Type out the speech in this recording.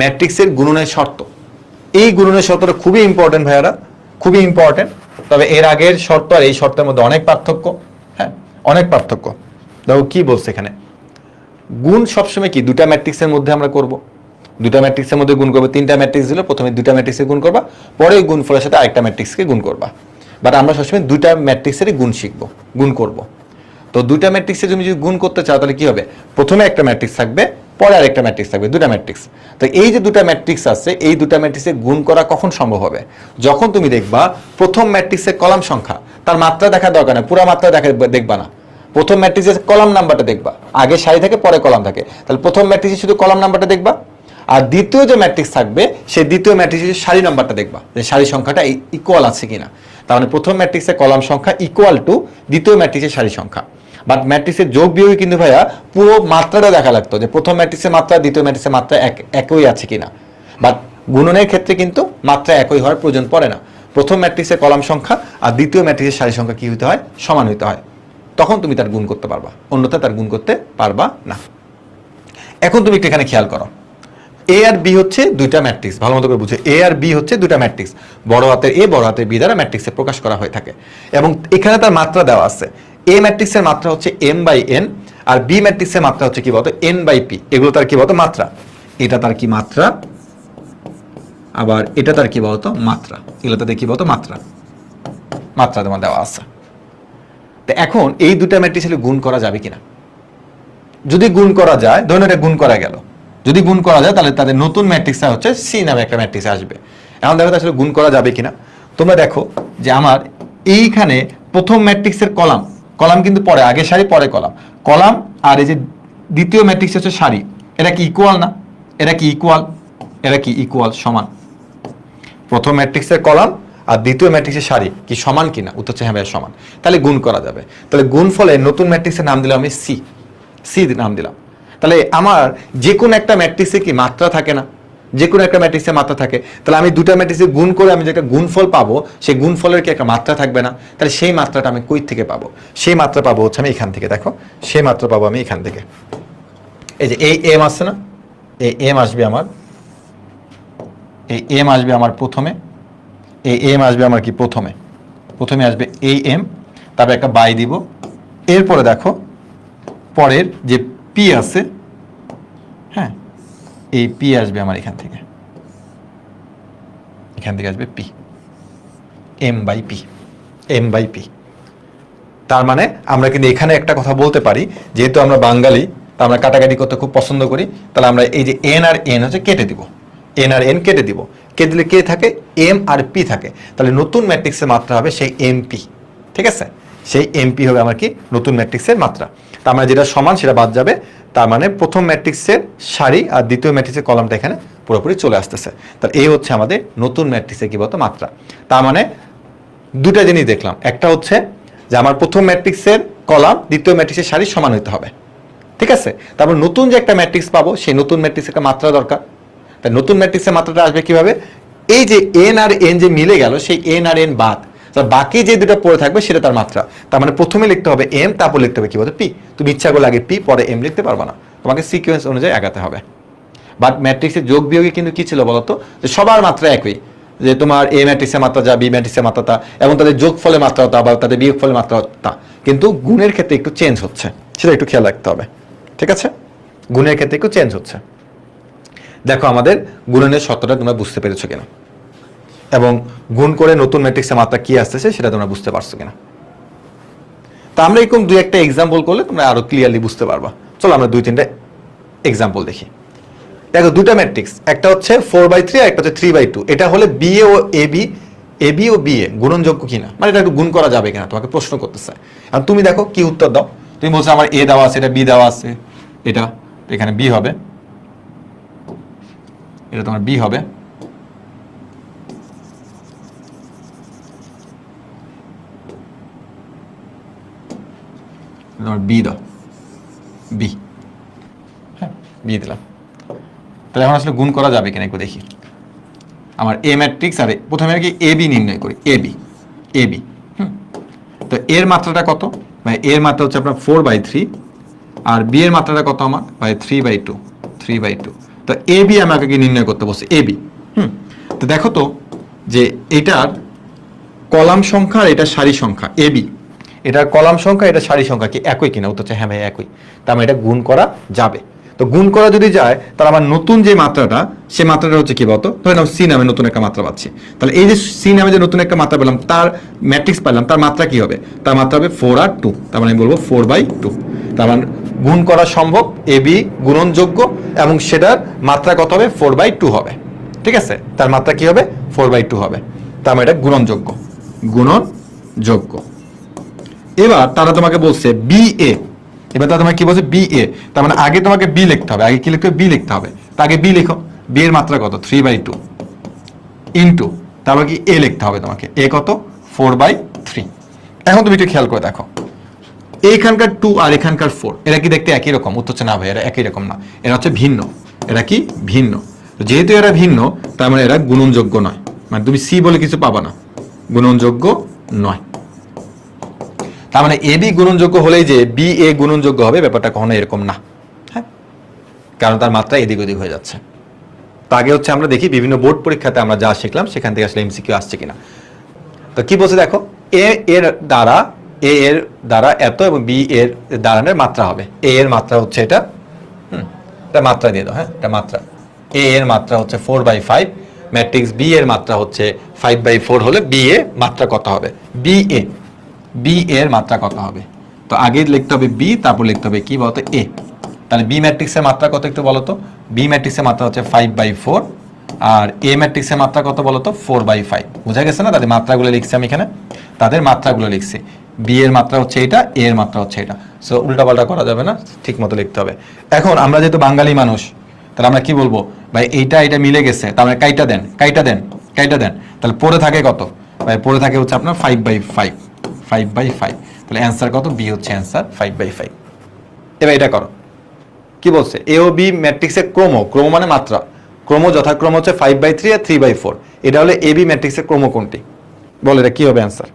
ম্যাট্রিক্সের গুণনের শর্ত। এই গুণনের শর্তটা খুবই ইম্পর্টেন্ট ভাইয়ারা, খুবই ইম্পর্টেন্ট তবে এর আগের শর্ত আর এই শর্তের মধ্যে অনেক পার্থক্য হ্যাঁ অনেক পার্থক্য। দেখো কি বলছে এখানে? গুণ সবসময় কি? দুটা ম্যাট্রিক্সের মধ্যে আমরা করব। দুটা ম্যাট্রিক্সের মধ্যে গুণ করব, তিনটা ম্যাট্রিক্স দিলে প্রথমে দুটা ম্যাট্রিক্সে গুণ করবা, পরে ওই গুণফলের সাথে আরেকটা ম্যাট্রিক্সকে গুণ করবা। বাট আমরা সবসময় দুটা ম্যাট্রিক্সেরই গুণ শিখব, গুণ করব। তো দুটা ম্যাট্রিক্সে তুমি যদি গুণ করতে চাও তাহলে কি হবে? প্রথমে একটা ম্যাট্রিক্স থাকবে পরে আরেকটা ম্যাট্রিক্স থাকবে, দুটা ম্যাট্রিক্স তো এই যে দুটা ম্যাট্রিক্স আছে, এই দুটা ম্যাট্রিক্সে গুণ করা কখন সম্ভব হবে? যখন তুমি দেখবা প্রথম ম্যাট্রিক্সের কলাম সংখ্যা, তার মাত্রা দেখা দরকার না পুরো মাত্রা দেখা দেখবা না। প্রথম ম্যাট্রিক্সের কলাম নাম্বারটা দেখবা, আগে সারি থাকে, পরে কলাম থাকে। তাহলে প্রথম ম্যাট্রিক্সে শুধু কলাম নাম্বারটা দেখবা, আর দ্বিতীয় যে ম্যাট্রিক্স থাকবে, সেই দ্বিতীয় ম্যাট্রিক্সের সারি নাম্বারটা দেখবা, যে সারি সংখ্যাটা ইকুয়াল আছে কিনা। তার মানে প্রথম ম্যাট্রিক্সের কলাম সংখ্যা ইকুয়াল টু দ্বিতীয় ম্যাট্রিক্সের সারি সংখ্যা। বাট ম্যাট্রিক্সের যোগ বিয়োগে কিন্তু ভাইয়া পুরো মাত্রাটা দেখা লাগতো যে প্রথম ম্যাট্রিক্সের মাত্রা, দ্বিতীয় ম্যাট্রিক্সের মাত্রা এক, একই আছে কিনা। বাট গুণনের ক্ষেত্রে কিন্তু মাত্রা একই হওয়ার প্রয়োজন পড়ে না। প্রথম ম্যাট্রিক্সের কলাম সংখ্যা আর দ্বিতীয় ম্যাট্রিক্সের সারি সংখ্যা কি হতে হয়? সমান হতে হয়। তখন তুমি তার গুণ করতে পারবা। অন্যথা তার গুণ করতে পারবা না। এখন তুমি একটু এখানে খেয়াল করো। এ আর বি হচ্ছে দুইটা ম্যাট্রিক্স ভালো মতো করে বুঝে। এ আর বি হচ্ছে দুইটা ম্যাট্রিক্স বড় হাতের এ বড় হাতের বি দ্বারা ম্যাট্রিক্সে প্রকাশ করা হয়ে থাকে। এবং এখানে তার মাত্রা দেওয়া আছে। এ ম্যাট্রিক্সের মাত্রা হচ্ছে এম বাই এন আর বি ম্যাট্রিক্সের মাত্রা হচ্ছে কি বলতো? এন বাই পি এগুলো তার কি বলতো? মাত্রা। এটা তার কি মাত্রা? আবার এটা তার কি বলতো? মাত্রা। এগুলো তাদের কি বলতো? মাত্রা। মাত্রা তোমার দেওয়া আছে। তো এখন এই দুটা ম্যাট্রিক্স গুণ করা যাবে কিনা? যদি গুণ করা যায়, ধরুন এটা গুণ করা গেল। যদি গুণ করা যায়, তাহলে তাদের নতুন ম্যাট্রিক্সটা হচ্ছে সি নামে একটা ম্যাট্রিক্স আসবে। এখন দেখো আসলে গুণ করা যাবে কিনা? তোমরা দেখো যে আমার এইখানে প্রথম ম্যাট্রিক্সের কলাম কলাম কিন্তু পরে, আগে সারি পরে কলাম। কলাম আর এই যে দ্বিতীয় ম্যাট্রিক্স হচ্ছে সারি এটা কি ইকুয়াল না? এটা কি ইকুয়াল এটা কি ইকুয়াল সমান। প্রথম ম্যাট্রিক্সের কলাম আর দ্বিতীয় ম্যাট্রিক্সের সারি কি সমান কিনা? উত্তর হচ্ছে হ্যাঁ সমান। তাহলে গুণ করা যাবে। তাহলে গুণ ফলে নতুন ম্যাট্রিক্সের নাম দিলাম আমি সি সি নাম দিলাম। তাহলে আমার যে কোনো একটা ম্যাট্রিক্সে কি মাত্রা থাকে না? যে কোনো একটা ম্যাট্রিক্সে মাত্রা থাকে। তাহলে আমি দুটা ম্যাট্রিক্সে গুণ করে আমি যে একটা গুণফল পাবো, সেই গুণফলের কি একটা মাত্রা থাকবে না? তাহলে সেই মাত্রাটা আমি কই থেকে পাবো? সেই মাত্রা পাবো হচ্ছে আমি এখান থেকে, দেখো। সেই মাত্রা পাবো আমি এখান থেকে। এই যে এই এম আসছে না? এই এম আসবে আমার। এই এম আসবে আমার প্রথমে। এই এম আসবে আমার কি প্রথমে? প্রথমে আসবে এই এম তারপরে একটা বাই দিব। এরপরে দেখো, পরের যে পি আছে এই পি আসবে আমার এখান থেকে। এখান থেকে আসবে P M by P M by P তার মানে আমরা কিন্তু এখানে একটা কথা বলতে পারি, যেহেতু আমরা বাঙালি, তা আমরা কাটাকাটি করতে খুব পছন্দ করি, তাহলে আমরা এই যে এন আর এন হচ্ছে কেটে দিব। এন আর এন কেটে দিব। কেটে দিলে কে থাকে? এম আর পি থাকে। তাহলে নতুন ম্যাট্রিক্সের মাত্রা হবে সেই এমপি ঠিক আছে? সেই এমপি হবে আমার কি? নতুন ম্যাট্রিক্সের মাত্রা। তা আমরা যেটা সমান সেটা বাদ যাবে। তার মানে প্রথম ম্যাট্রিক্সের সারি আর দ্বিতীয় ম্যাট্রিক্সের কলামটা এখানে পুরোপুরি চলে আসতেছে। তাহলে এই হচ্ছে আমাদের নতুন ম্যাট্রিক্সের কি বলতো মাত্রা। তার মানে দুটা জিনিস দেখলাম। একটা হচ্ছে যে আমার প্রথম ম্যাট্রিক্সের কলাম দ্বিতীয় ম্যাট্রিক্সের সারি সমান হতে হবে। ঠিক আছে? তারপর নতুন যে একটা ম্যাট্রিক্স পাবো, সেই নতুন ম্যাট্রিক্সের একটা মাত্রা দরকার। তাই নতুন ম্যাট্রিক্সের মাত্রাটা আসবে কীভাবে? এই যে এন আর এন যে মিলে গেল, সেই এন আর এন বাদ। বাকি যে দুটো পড়ে থাকবে সেটা তার মাত্রা। তার মানে প্রথমে লিখতে হবে এম তারপর লিখতে হবে কি বলতে পি তুমি ইচ্ছা করলে আগে পি পরে এম লিখতে পারবে না। তোমাকে সিকোয়েন্স অনুযায়ী আগাতে হবে। বাট ম্যাট্রিক্সের যোগ বিয়োগে কিন্তু কি ছিল বলতো? যে সবার মাত্রা একই। যে তোমার এ ম্যাট্রিক্সের মাত্রা যা বি ম্যাট্রিক্সের মাত্রা তা, এবং তাদের যোগ ফলের মাত্রা তা, বা তাদের বিয়োগ ফলের মাত্রা তা। কিন্তু গুণের ক্ষেত্রে একটু চেঞ্জ হচ্ছে। সেটা একটু খেয়াল রাখতে হবে। ঠিক আছে? গুণের ক্ষেত্রে একটু চেঞ্জ হচ্ছে। দেখো আমাদের গুণনের সত্যটা তোমরা বুঝতে পেরেছ কিনা। এবং গুণ করে নতুন ম্যাট্রিক্সের মাত্রা কি আসতেছে সেটা তোমরা বুঝতে পারছ কিনা। তা আমরা এরকম দুই একটা এক্সাম্পল করলে তোমরা আরও ক্লিয়ারলি বুঝতে পারবা। চলো আমরা দুই তিনটা এক্সাম্পল দেখি। দেখো দুটা ম্যাট্রিক্স একটা হচ্ছে ফোর বাই থ্রি আর একটা হচ্ছে থ্রি বাই টু এটা হলে বি এ ও এ বি এ বি ও বি এ গুণনযোগ্য কিনা? মানে এটা একটু গুণ করা যাবে কিনা? তোমাকে প্রশ্ন করতেছে। আর তুমি দেখো কি উত্তর দাও। তুমি বলছো আমার এ দেওয়া আছে, এটা বি দেওয়া আছে। এটা, এখানে বি হবে। এটা তোমার বি হবে। তোমার বি দাও বি হ্যাঁ। বি দিলাম। তাহলে এখন আসলে গুণ করা যাবে কিনা একটু দেখি। আমার এ ম্যাট্রিক্স আর প্রথমে আর কি এ বি নির্ণয় করি? এ বি এ বি হুম। তো এর মাত্রাটা কত? মানে এর মাত্রা হচ্ছে আপনার ফোর বাই থ্রি আর বি এর মাত্রাটা কত আমার? By three by two three by two তো এ বি আমাকে কি নির্ণয় করতে বলছে? এ বি হুম। তো দেখো তো যে এটার কলাম সংখ্যা আর এটা সারি সংখ্যা এ বি এটার কলাম সংখ্যা, এটা সারি সংখ্যা, কি একই কিনা? উত্তর হচ্ছে হ্যাঁ ভাই, একই। তার মানে এটা গুণ করা যাবে। তো গুণ করা যদি যায়, তাহলে আমার নতুন যে মাত্রাটা, সে মাত্রাটা হচ্ছে কি বলতো? ধরে নাও সি নামে নতুন একটা মাত্রা পাচ্ছি। তাহলে এই যে সি নামে যে নতুন একটা মাত্রা পেলাম, তার ম্যাট্রিক্স পেলাম তার মাত্রা কি হবে? তার মাত্রা হবে ফোর আর টু তার মানে আমি বলব ফোর বাই টু তার মানে গুণ করা সম্ভব, এ, বি, গুণনযোগ্য, এবং সেটার মাত্রা কত হবে? ফোর বাই টু হবে। ঠিক আছে? তার মাত্রা কি হবে? ফোর বাই টু হবে। তার মানে এটা গুণনযোগ্য। গুণনযোগ্য। এবার তারা তোমাকে বলছে বি এ। এবার তারা তোমাকে কি বলছে? B A. তার মানে আগে তোমাকে বি লিখতে হবে। আগে কি লিখতে হবে? বি লিখতে হবে। তা আগে বি লিখো। বি এর মাত্রা কত? থ্রি বাই টু ইন্টু তারপর কি এ লিখতে হবে তোমাকে? এ কত? ফোর বাই থ্রি এখন তুমি একটু খেয়াল করে দেখো। এইখানকার টু আর এখানকার ফোর এরা কি দেখতে একই রকম? উত্তর না ভাই, এরা একই রকম না। এরা হচ্ছে ভিন্ন। এরা কি? ভিন্ন। যেহেতু এরা ভিন্ন, তার মানে এরা গুণনযোগ্য নয়। মানে তুমি সি বলে কিছু পাবা না। গুণনযোগ্য নয়। তার মানে এ বি গুণনযোগ্য হলেই যে বি এ গুণনযোগ্য হবে, ব্যাপারটা কখনো এরকম না। হ্যাঁ? কারণ তার মাত্রা এদিক ওদিক হয়ে যাচ্ছে। তো আগে হচ্ছে আমরা দেখি বিভিন্ন বোর্ড পরীক্ষাতে আমরা যা শিখলাম, সেখান থেকে আসলে এমসিকিউ আসছে কিনা। তো কি বলছে দেখো? এ এর দ্বারা এ এর দ্বারা এত এবং বি এর দাঁড়ানোর মাত্রা হবে। এ এর মাত্রা হচ্ছে এটা, হুম, এটা মাত্রা দিয়ে দাও হ্যাঁ এটা মাত্রা। এ এর মাত্রা হচ্ছে four by five matrix B এর মাত্রা হচ্ছে ফাইভ বাই ফোর হলে বি এ মাত্রা কত হবে? বি এ বি এর মাত্রা কত হবে? তো আগে লিখতে হবে বি তারপর লিখতে হবে কি বলতো এ তাহলে বি ম্যাট্রিক্সের মাত্রা কত একটু বলো তো বি ম্যাট্রিক্সের মাত্রা হচ্ছে ফাইভ বাই ফোর আর এ ম্যাট্রিক্সের মাত্রা কত বলো তো ফোর বাই ফাইভ বোঝা গেছে না? তাদের মাত্রাগুলো লিখছি আমি এখানে। তাদের মাত্রাগুলো লিখছি। বি এর মাত্রা হচ্ছে এটা এ এর মাত্রা হচ্ছে এটা। সো উল্টাপাল্টা করা যাবে না ঠিক মতো লিখতে হবে। এখন আমরা যেহেতু বাঙালি মানুষ, তাহলে আমরা কি বলব? ভাই, এইটা এটা মিলে গেছে। তার মানে কাইটা দেন কাইটা দেন কাইটা দেন। তাহলে পড়ে থাকে কত? ভাই, পড়ে থাকে হচ্ছে আপনার five by five five by five তাহলে অ্যান্সার কত? বি হচ্ছে অ্যান্সার ফাইভ বাই ফাইভ এবার এটা করো। কি বলছে? এ ও বি ম্যাট্রিক্সের ক্রম। ক্রম মানে মাত্রা। ক্রম যথাক্রম হচ্ছে ফাইভ বাই থ্রি আর থ্রি বাই ফোর এটা হলে এ বি ম্যাট্রিক্সের ক্রম কোনটি? বল এটা কি হবে অ্যান্সার